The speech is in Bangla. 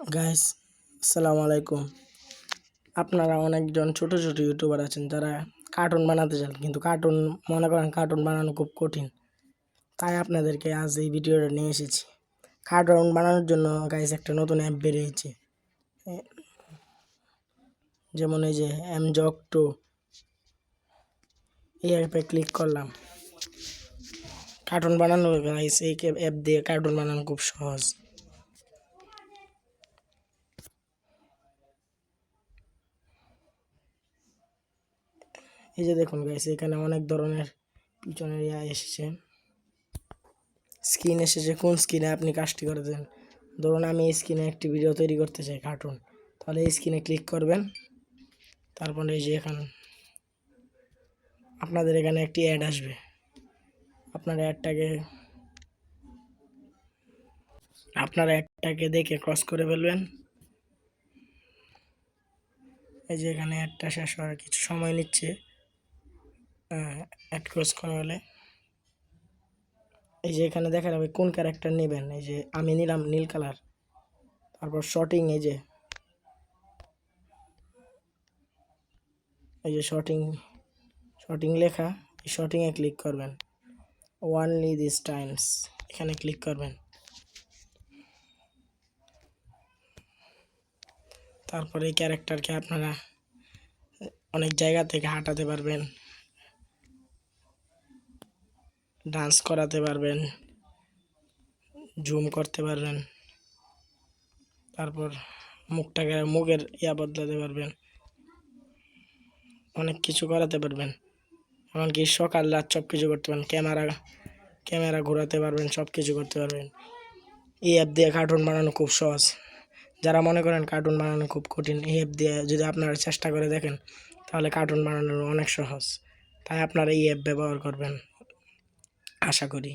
গাইস আসসালামু আলাইকুম আপনারা অনেকজন ছোট ছোট ইউটিউবার আছেন যারা কার্টুন বানাতে চান, কিন্তু কার্টুন মনে করেন কার্টুন বানানো খুব কঠিন। তাই আপনাদেরকে আজ এই ভিডিওটা নিয়ে এসেছি। কার্টুন বানানোর জন্য গাইস একটা নতুন অ্যাপ বেরিয়েছে। যেমন এই যে এম জক টু এই অ্যাপে ক্লিক করলাম। কার্টুন বানানো গাইস এই অ্যাপ দিয়ে কার্টুন বানানো খুব সহজ। এই যে দেখুন গাইস এখানে অনেক ধরনের পিছনের ইয়া এসেছে। স্ক্রিন এসেছে। কোন স্ক্রিনে আপনি কাজটি করে দেন ধরুন আমি এই স্ক্রিনে একটি ভিডিও তৈরি করতে চাই কার্টুন তাহলে এই স্ক্রিনে ক্লিক করবেন। তারপরে এই যে এখানে আপনাদের এখানে একটি অ্যাড আসবে। আপনার অ্যাডটাকে আপনার অ্যাডটাকে দেখে ক্রস করে ফেলবেন। এই যে এখানে অ্যাডটা শেষ হওয়ার কিছু সময় নিচ্ছে। অ্যাড করা হলে। এই যে এখানে দেখা যাবে কোন ক্যারেক্টার নেবেন? এই যে আমি নিলাম নীল কালার তারপর শর্টিং এই যে। এই যে শর্টিং শর্টিং লেখা, এই শর্টিংয়ে ক্লিক করবেন। ওয়ানলি দিস টাইমস এখানে ক্লিক করবেন। তারপরে এই ক্যারেক্টারকে আপনারা অনেক জায়গা থেকে হাঁটাতে পারবেন। ডান্স করাতে পারবেন জুম করতে পারবেন, তারপর মুখটাকে, মুখের ইয়া বদলাতে পারবেন, অনেক কিছু করাতে পারবেন, এমনকি সকাল রাত সব কিছু করতে পারবেন, ক্যামেরা ক্যামেরা ঘোরাতে পারবেন, সব কিছু করতে পারবেন। এই অ্যাপ দিয়ে কার্টুন বানানো খুব সহজ। যারা মনে করেন কার্টুন বানানো খুব কঠিন, এই অ্যাপ দিয়ে যদি আপনারা চেষ্টা করে দেখেন, তাহলে কার্টুন বানানো অনেক সহজ। তাই আপনারা এই অ্যাপ ব্যবহার করবেন। আশা করি।